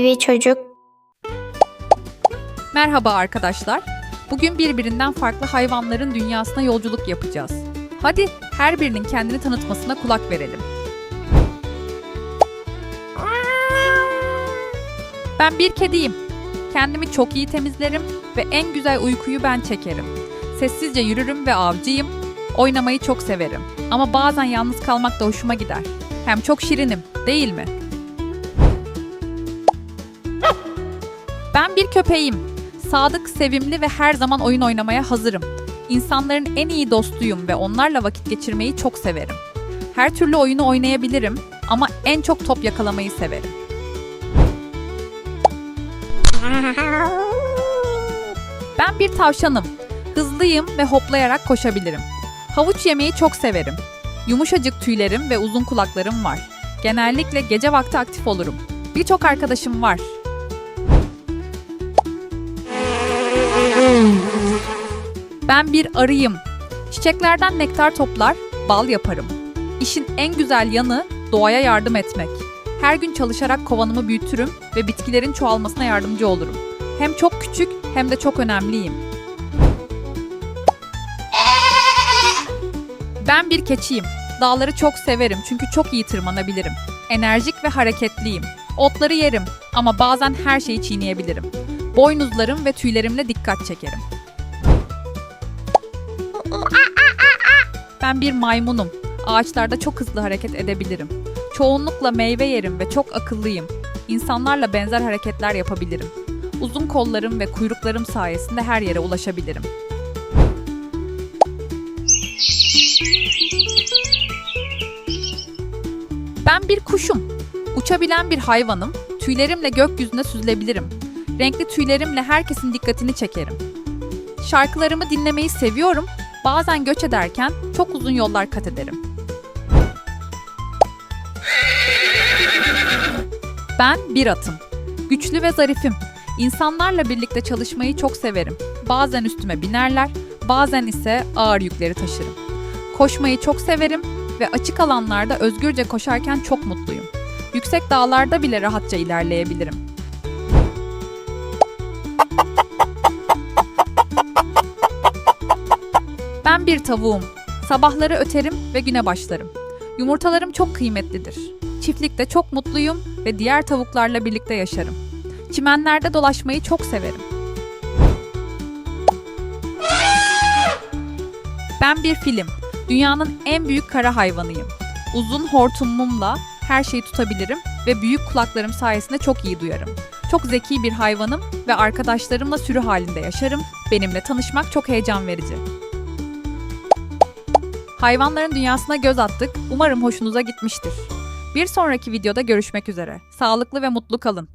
TV çocuk. Merhaba arkadaşlar. Bugün birbirinden farklı hayvanların dünyasına yolculuk yapacağız. Hadi her birinin kendini tanıtmasına kulak verelim. Ben bir kediyim. Kendimi çok iyi temizlerim ve en güzel uykuyu ben çekerim. Sessizce yürürüm ve avcıyım. Oynamayı çok severim. Ama bazen yalnız kalmak da hoşuma gider. Hem çok şirinim, değil mi? Bir köpeğim. Sadık, sevimli ve her zaman oyun oynamaya hazırım. İnsanların en iyi dostuyum ve onlarla vakit geçirmeyi çok severim. Her türlü oyunu oynayabilirim ama en çok top yakalamayı severim. Ben bir tavşanım. Hızlıyım ve hoplayarak koşabilirim. Havuç yemeyi çok severim. Yumuşacık tüylerim ve uzun kulaklarım var. Genellikle gece vakti aktif olurum. Birçok arkadaşım var. Ben bir arıyım. Çiçeklerden nektar toplar, bal yaparım. İşin en güzel yanı doğaya yardım etmek. Her gün çalışarak kovanımı büyütürüm ve bitkilerin çoğalmasına yardımcı olurum. Hem çok küçük hem de çok önemliyim. Ben bir keçiyim. Dağları çok severim çünkü çok iyi tırmanabilirim. Enerjik ve hareketliyim. Otları yerim ama bazen her şeyi çiğneyebilirim. Boynuzlarım ve tüylerimle dikkat çekerim. Ben bir maymunum. Ağaçlarda çok hızlı hareket edebilirim. Çoğunlukla meyve yerim ve çok akıllıyım. İnsanlarla benzer hareketler yapabilirim. Uzun kollarım ve kuyruklarım sayesinde her yere ulaşabilirim. Ben bir kuşum. Uçabilen bir hayvanım. Tüylerimle gökyüzüne süzülebilirim. Renkli tüylerimle herkesin dikkatini çekerim. Şarkılarımı dinlemeyi seviyorum. Bazen göç ederken çok uzun yollar kat ederim. Ben bir atım. Güçlü ve zarifim. İnsanlarla birlikte çalışmayı çok severim. Bazen üstüme binerler, bazen ise ağır yükleri taşırım. Koşmayı çok severim ve açık alanlarda özgürce koşarken çok mutluyum. Yüksek dağlarda bile rahatça ilerleyebilirim. Ben bir tavuğum. Sabahları öterim ve güne başlarım. Yumurtalarım çok kıymetlidir. Çiftlikte çok mutluyum ve diğer tavuklarla birlikte yaşarım. Çimenlerde dolaşmayı çok severim. Ben bir film. Dünyanın en büyük kara hayvanıyım. Uzun hortumumla her şeyi tutabilirim ve büyük kulaklarım sayesinde çok iyi duyarım. Çok zeki bir hayvanım ve arkadaşlarımla sürü halinde yaşarım. Benimle tanışmak çok heyecan verici. Hayvanların dünyasına göz attık. Umarım hoşunuza gitmiştir. Bir sonraki videoda görüşmek üzere. Sağlıklı ve mutlu kalın.